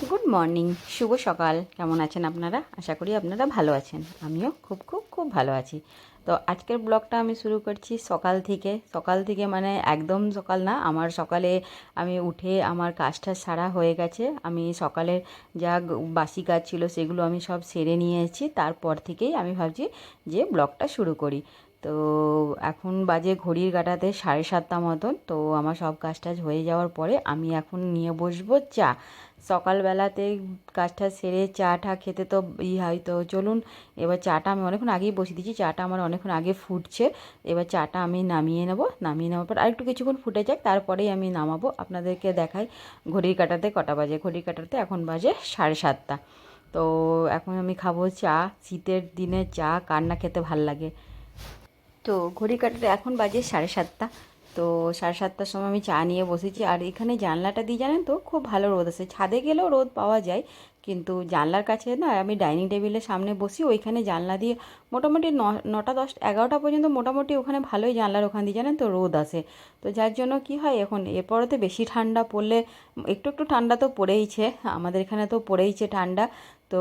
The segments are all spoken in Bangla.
গুড মর্নিং শুভ সকাল। কেমন আছেন আপনারা? আশা করি আপনারা ভালো আছেন। আমিও খুব খুব খুব ভালো আছি। তো আজকের ব্লগটা আমি শুরু করছি সকাল থেকে। সকাল থেকে মানে একদম সকাল না, আমার সকালে আমি উঠে আমার কাজটা সারা হয়ে গেছে। আমি সকালের যা বাসি কাজ ছিল সেগুলো আমি সব সেরে নিয়েছি। তারপর থেকেই আমি ভাবছি যে ব্লগটা শুরু করি। তো এখন বাজে ঘড়ির কাটাতে সাড়ে সাতটা মতন, তো আমার সব কাজ টাজ হয়ে যাওয়ার পরে আমি এখন নিয়ে বসবো চা। সকালবেলাতে কাজটা সেরে চা টা খেতে তো ই হয়, তো চলুন এবার চাটা আমি অনেকক্ষণ আগেই বসিয়ে দিয়েছি, চাটা আমার অনেকক্ষণ আগে ফুটছে, এবার চাটা আমি নামিয়ে নেব, নামিয়ে নেওয়ার পর আরেকটু কিছুক্ষণ ফুটে যাক, তারপরেই আমি নামাবো, আপনাদেরকে দেখাই ঘড়ির কাটাতে কটা বাজে, ঘড়ির কাটাতে এখন বাজে সাড়ে সাতটা। তো এখন আমি খাব চা, শীতের দিনে চা, কার না খেতে ভালো লাগে? তো ঘড়ি কাটাতে এখন বাজে সাড়ে সাতটা। তো সাড়ে সাতটার সময় আমি চা নিয়ে বসেছি। আর এখানে জানলাটা দিয়ে জানেন তো, খুব ভালো রোদ আছে। ছাদে গেলেও রোদ পাওয়া যায়, কিন্তু জানলার কাছে না, আমি ডাইনিং টেবিলের সামনে বসি, ওইখানে জানলা দিয়ে মোটামুটি ন, নটা দশ, এগারোটা পর্যন্ত মোটামুটি ওখানে ভালোই জানলার ওখান দিয়ে জানেন তো রোদ আসে তো যার জন্য কি হয়, এখন এরপরেতে বেশি ঠান্ডা পড়লে, একটু একটু ঠান্ডা তো পড়েইছে, আমাদের এখানে তো পড়েইছে ঠান্ডা। তো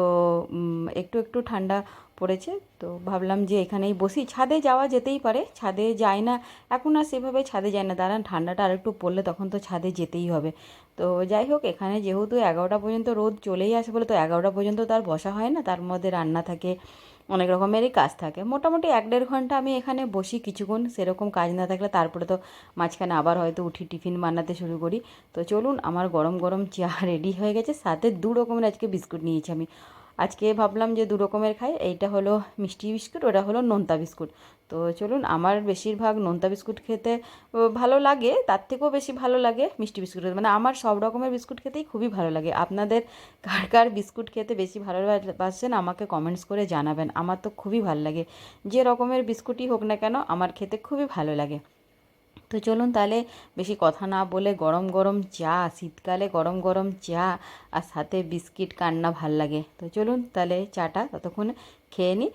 একটু একটু ঠান্ডা পড়েছে। তো ভাবলাম যে এখানেই বসি। ছাদে যাওয়া যেতেই পারে। ছাদে যায় না। এখন আর সেভাবে ছাদে যায় না। দাঁড়ান, ঠান্ডাটা আরেকটু পড়লে তখন তো ছাদে যেতেই হবে। তো যাই হোক, এখানে যেহেতু এগারোটা পর্যন্ত রোদ চলেই আসে বলে, তো এগারোটা পর্যন্ত তার বসা হয় না। তার মধ্যে রান্না থাকে, অনেক রকমেরই কাজ থাকে। মোটামুটি এক দেড় ঘণ্টা আমি এখানে বসি কিছুক্ষণ। সেরকম কাজ না থাকলে তারপরে তো মাঝখানে আবার হয়তো উঠি টিফিন বানাতে শুরু করি। তো চলুন, আমার গরম গরম চা রেডি হয়ে গেছে। সাথে দু রকমের আজকে বিস্কুট নিয়েছি আমি। আজকে ভাবলাম যে দু রকমের খাই, এইটা হলো মিষ্টি বিস্কুট, ওটা হলো নোনতা বিস্কুট। তো চলুন, আমার বেশিরভাগ নোনতা বিস্কুট খেতে ভালো লাগে, তার থেকেও বেশি ভালো লাগে মিষ্টি বিস্কুট। মানে আমার সব রকমের বিস্কুট খেতেই খুবই ভালো লাগে। আপনাদের কার কার বিস্কুট খেতে বেশি ভালোবাসেন, আমাকে কমেন্টস করে জানাবেন। আমার তো খুবই ভালো লাগে। যে রকমের বিস্কুটই হোক না কেন, আমার খেতে খুবই ভালো লাগে। তো চলুন তাহলে বেশি কথা না বলে গরম গরম চা, শীতকালে গরম গরম চা আর সাথে বিস্কিট, কান্না ভালো লাগে। তো চলুন তাহলে চাটা ততক্ষণ খেয়ে নিই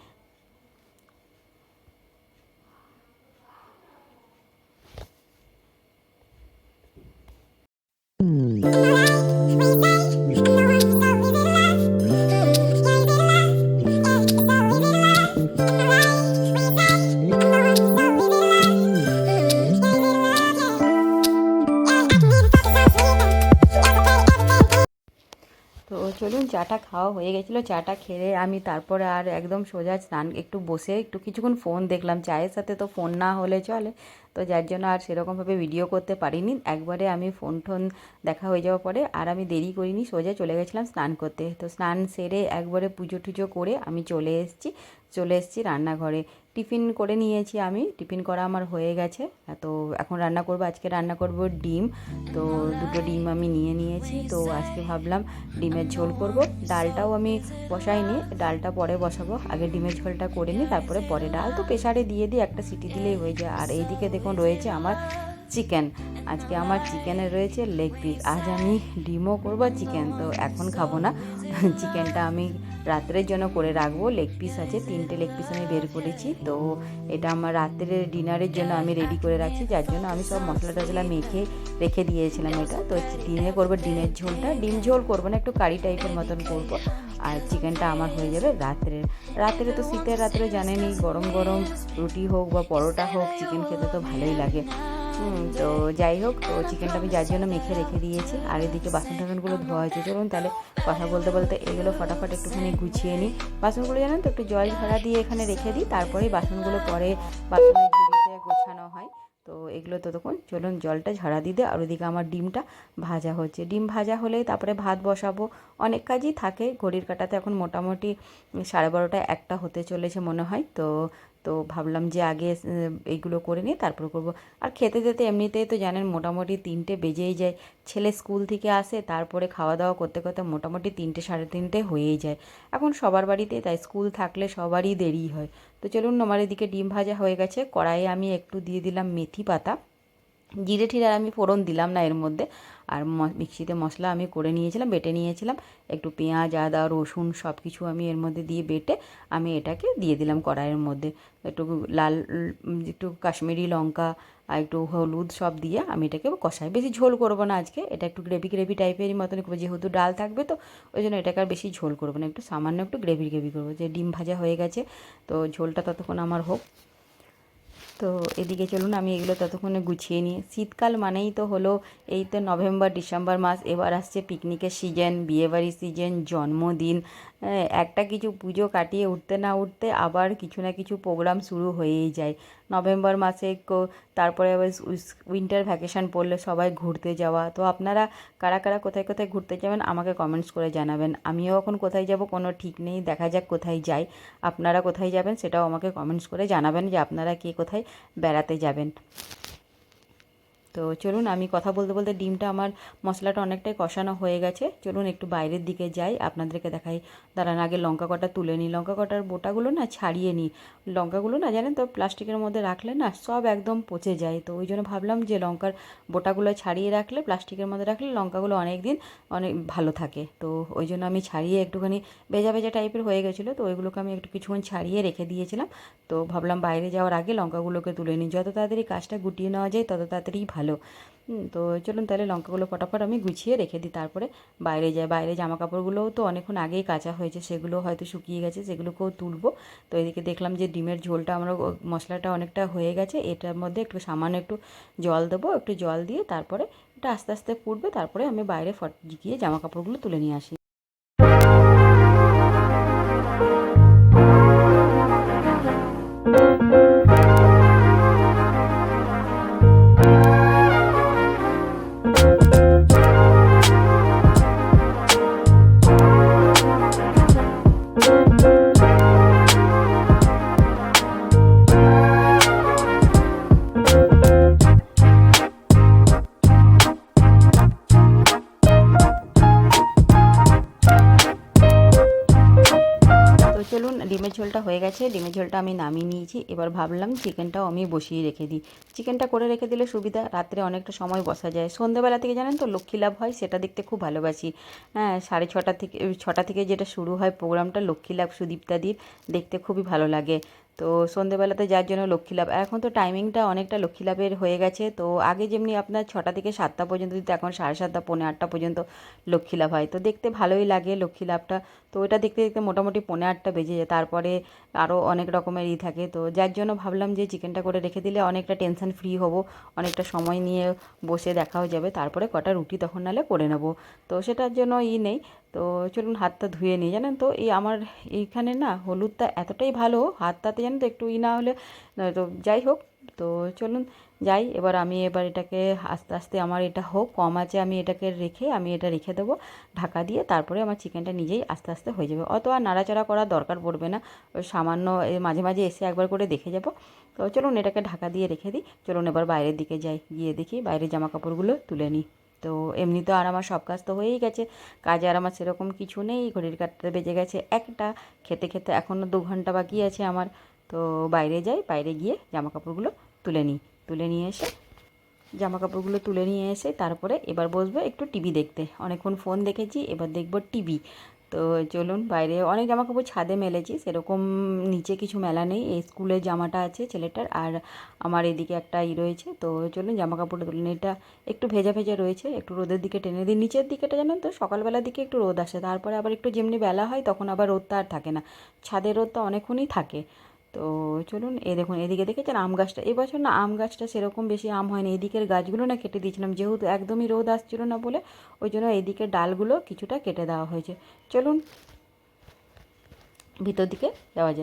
চাটা খাওয়া হয়ে গেছিল, চাটা খেয়ে আমি তারপরে আর একদম সোজা স্নান, একটু বসে একটু কিছুক্ষণ ফোন দেখলাম। চায়ের সাথে তো ফোন না হলে চলে, তো যার জন্য আর সেরকমভাবে ভিডিও করতে পারিনি। একবারে আমি ফোন টোন দেখা হয়ে যাওয়ার পরে আর আমি দেরি করিনি, সোজা চলে গেছিলাম স্নান করতে। তো স্নান সেরে একবারে পুজো টুজো করে আমি চলে এসেছি। চলে এসেছি রান্নাঘরে। টিফিন করে নিয়েছি আমি। টিফিন করা আমার হয়ে গেছে। তো এখন রান্না করব। আজকে রান্না করব ডিম। তো দুটো ডিম আমি নিয়ে নিয়েছি। তো আজকে ভাবলাম ডিমের ঝোল করব। ডালটাও আমি বসাইনি। ডালটা পরে বসাবো। আগে ডিমের ঝোলটা করে নিই, তারপরে পরে ডাল। তো প্রেসারে দিয়ে দিই, একটা সিটি দিলেই হয়ে যায়। আর এইদিকে দেখুন রয়েছে আমার চিকেন। আজকে আমার চিকেনের রয়েছে লেগ পিস। আজ আমি ডিমও করব চিকেন। তো এখন খাব না। চিকেনটা আমি রাত্রের জন্য করে রাখব। লেগ পিস আছে, তিনটে লেগ পিস আমি বের করেছি। তো এটা আমার রাত্রের ডিনারের জন্য আমি রেডি করে রাখছি। যার জন্য আমি সব মশলা টশলা মেখে রেখে দিয়েছিলাম এটা। তো দিনে করব ডিমের ঝোলটা। ডিম ঝোল করব না, একটু কারি টাইপের মতন করব। আর চিকেনটা আমার হয়ে যাবে রাত্রে রাত্রে তো শীতের রাত্রে জানেনি গরম গরম রুটি হোক বা পরোটা হোক চিকেন খেতে তো ভালোই লাগে। তো যাই হোক, তো চিকেনটা আমি যার জন্য মেখে রেখে দিয়েছি। আর এদিকে বাসন টাসনগুলো ধোয়া হয়েছে। চলুন তাহলে কথা বলতে বলতে এগুলো ফটাফট একটুখানি গুছিয়ে নিই। বাসনগুলো জানেন তো, একটু জল ঝরা দিয়ে এখানে রেখে দিই। তারপরেই বাসনগুলো পরে বাসনের গোছানো হয়। তো এগুলো ততক্ষণ চলুন জলটা ঝাড়া দিতে আর ওদিকে আমার ডিমটা ভাজা হচ্ছে। ডিম ভাজা হলেই তারপরে ভাত বসাবো। অনেক কাজই থাকে। ঘড়ির কাটাতে এখন মোটামুটি সাড়ে বারোটা একটা হতে চলেছে মনে হয়। তো তো ভাবলাম যে আগে এইগুলো করে নিই তারপর করব। আর খেতে যেতে এমনিতেই তো জানেন মোটামুটি তিনটে বেজেই যায়। ছেলে স্কুল থেকে আসে, তারপরে খাওয়া দাওয়া করতে করতে মোটামুটি তিনটে, সাড়ে তিনটে হয়েই যায়। এখন সবার বাড়িতে তাই, স্কুল থাকলে সবারই দেরি হয়। তো চলুন আমার এদিকে ডিম ভাজা হয়ে গেছে। কড়াইয়ে আমি একটু দিয়ে দিলাম মেথি পাতা। জিরে ঠিরে আমি ফোড়ন দিলাম না এর মধ্যে। আর মিক্সিতে মশলা আমি করে নিয়েছিলাম, বেটে নিয়েছিলাম। একটু পেঁয়াজ, আদা, রসুন সব কিছু আমি এর মধ্যে দিয়ে বেটে আমি এটাকে দিয়ে দিলাম কড়াইয়ের মধ্যে। একটু লাল একটু কাশ্মীরি লঙ্কা আর একটু হলুদ সব দিয়ে আমি এটাকে কষাই। বেশি ঝোল করব না আজকে, এটা একটু গ্রেভি গ্রেভি টাইপেরই মতন করব, যেহেতু ডাল থাকবে তো, ওই জন্য এটাকে আর বেশি ঝোল করব না, একটু সামান্য একটু গ্রেভি গ্রেভি করব। যে ডিম ভাজা হয়ে গেছে, তো ঝোলটা ততক্ষণ আমার হোক। তো এদিকে চলুন, আমি এগুলো ততক্ষণে গুছিয়ে নিই। শীতকাল মানেই তো হলো এই তো নভেম্বর, ডিসেম্বর মাস, এবার আসছে পিকনিকের সিজন বিয়েবাড়ির সিজন জন্মদিন। একটা কিছু পুজো কাটিয়ে উঠতে না উঠতে আবার কিছু না কিছু প্রোগ্রাম শুরু হয়েই যায়। নভেম্বর মাসে তারপরে আবার উইন্টার ভ্যাকেশন পড়লে সবাই ঘুরতে যাওয়া। তো আপনারা কারা কারা কোথায় কোথায় ঘুরতে যাবেন আমাকে কমেন্টস করে জানাবেন। আমিও এখন কোথায় যাব কোনো ঠিক নেই, দেখা যাক কোথায় যাই। আপনারা কোথায় যাবেন সেটাও আমাকে কমেন্টস করে জানাবেন যে আপনারা কে কোথায় বেড়াতে যাবেন। তো চলুন আমি কথা বলতে বলতে ডিমটা আমার মশলাটা অনেকটাই কষানো হয়ে গেছে। চলুন একটু বাইরের দিকে যাই। আপনাদেরকে দেখাই। দাঁড়ান, আগে লঙ্কা কটা তুলে নিই। লঙ্কা কটার বোটাগুলো না ছাড়িয়ে নিই। লঙ্কাগুলো না জানেন তো প্লাস্টিকের মধ্যে রাখলে না সব একদম পচে যায়। তো ওই জন্য ভাবলাম যে লঙ্কার বোটাগুলো ছাড়িয়ে রাখলে, প্লাস্টিকের মধ্যে রাখলে লঙ্কাগুলো অনেক দিন অনেক ভালো থাকে। তো ওই জন্য আমি ছাড়িয়ে একটুখানি ভেজা ভেজা টাইপের হয়ে গেছিল। তো ওইগুলোকে আমি একটু কিছুক্ষণ ছাড়িয়ে রেখে দিয়েছিলাম। তো ভাবলাম বাইরে যাওয়ার আগে লঙ্কাগুলোকে তুলে নিই। যত তাড়াতাড়ি কাজটা গুটিয়ে নেওয়া যায়, তত তাড়াতাড়ি হুম, তো চলুন তাহলে লঙ্কাগুলো ফটাফট আমি গুছিয়ে রেখে দিই। তারপরে বাইরে যাই বাইরে জামা কাপড়গুলোও তো অনেকক্ষণ আগেই কাচা হয়েছে সেগুলো হয়তো শুকিয়ে গেছে সেগুলোকেও তুলবো। তো এদিকে দেখলাম যে ডিমের ঝোলটা আমরা মশলাটা অনেকটা হয়ে গেছে এটার মধ্যে একটু সামান্য একটু জল দেবো একটু জল দিয়ে তারপরে এটা আস্তে আস্তে ফুটবে তারপরে আমি বাইরে ফট গিয়ে জামা কাপড়গুলো তুলে নিয়ে আসি। ঝোলটা হয়ে গেছে, ডিমের ঝোলটা আমি নামিয়ে নিয়েছি। এবার ভাবলাম চিকেনটাও আমি বসিয়ে রেখে দিই। চিকেনটা করে রেখে দিলে সুবিধা, রাত্রে অনেকটা সময় বসা যায়। সন্ধ্যেবেলা থেকে জানেন তো, লক্ষ্মী লাভ হয়, সেটা দেখতে খুব ভালোবাসি। হ্যাঁ সাড়ে ছটা থেকে ছটা থেকে যেটা শুরু হয় প্রোগ্রামটা, লক্ষ্মী লাভ সুদীপ্তাদির দেখতে খুবই ভালো লাগে। তো সন্ধেবেলাতে যার জন্য লক্ষ্মী লাভ। এখন তো টাইমিংটা অনেকটা লক্ষ্মী লাভের হয়ে গেছে। তো আগে যেমনি আপনার ছটা থেকে সাতটা পর্যন্ত দিতে, এখন সাড়ে সাতটা, পৌনে আটটা পর্যন্ত লক্ষ্মী লাভ হয়। তো দেখতে ভালোই লাগে লক্ষ্মী লাভটা। তো ওটা দেখতে দেখতে মোটামুটি পৌনে আটটা বেজে যায়। তারপরে আরও অনেক রকমের ই থাকে। তো যার জন্য ভাবলাম যে চিকেনটা করে রেখে দিলে অনেকটা টেনশন ফ্রি হব। অনেকটা সময় নিয়ে বসে দেখাও যাবে। তারপরে কটা রুটি তখন নালে করে নেব। তো সেটার জন্য ই নেই। তো চলুন হাতটা ধুয়ে নিই, জানেন তো? এই আমার এইখানে না হলুদটা এতটাই ভালো, হাতটাতে জানেন তো একটু ই না হলে তো যাই হোক, তো চলুন যাই। এবার আমি এবার এটাকে আস্তে আস্তে আমার এটা হোক, কম আছে আমি এটাকে রেখে আমি এটা রেখে দেবো ঢাকা দিয়ে, তারপরে আমার চিকেনটা নিজেই আস্তে আস্তে হয়ে যাবে। অত আর নাড়াচাড়া করার দরকার পড়বে না, ওই সামান্য মাঝে মাঝে এসে একবার করে দেখে যাব। তো চলুন এটাকে ঢাকা দিয়ে রেখে দিই, চলুন এবার বাইরের দিকে যাই, গিয়ে দেখি বাইরের জামা কাপড়গুলো তুলে নিই। তো এমনি তো আর আমার সব কাজ তো হয়েই গেছে। কাজে আর আমার সেরকম কিছু নেই, ঘড়ির কাটতে বেজে গেছে একটা, খেতে খেতে এখনও দু ঘণ্টা বাকি আছে আমার। তো বাইরে যাই, বাইরে গিয়ে জামা কাপড়গুলো তুলে নিই। তুলে নিয়ে এসে জামা কাপড়গুলো তুলে নিয়ে এসে তারপরে এবার বসবো একটু টিভি দেখতে। অনেকক্ষণ ফোন দেখেছি, এবার দেখব টিভি। তো চলুন বাইরে, অনেক জামা কাপড় ছাদে মেলেছি, সেরকম নিচে কিছু মেলা নেই, এই স্কুলের জামাটা আছে ছেলেটার, আর আমার এদিকে একটা ই রয়েছে, তো চলুন জামা কাপড় তুলুন এটা একটু ভেজা ভেজা রয়েছে, একটু রোদের দিকে টেনে দিই, নিচের দিকেটা জানেন তো, সকালবেলার দিকে একটু রোদ আসে, তারপরে আবার একটু যেমনি বেলা হয়, তখন আবার রোদটা আর থাকে না, ছাদের রোদটা অনেকক্ষণই থাকে তো চলুন এই দেখুন, এদিকে দেখেছেন আম গাছটা? এবছর না আম গাছটা সেরকম বেশি আম হয়নি। এদিকের গাছগুলো না কেটে দিয়েছিলাম, যেহেতু একদমই রোদ আসছিল না বলে, ওই জন্য এদিকের ডালগুলো কিছুটা কেটে দেওয়া হয়েছে। চলুন ভিতর দিকে যাওয়া যায়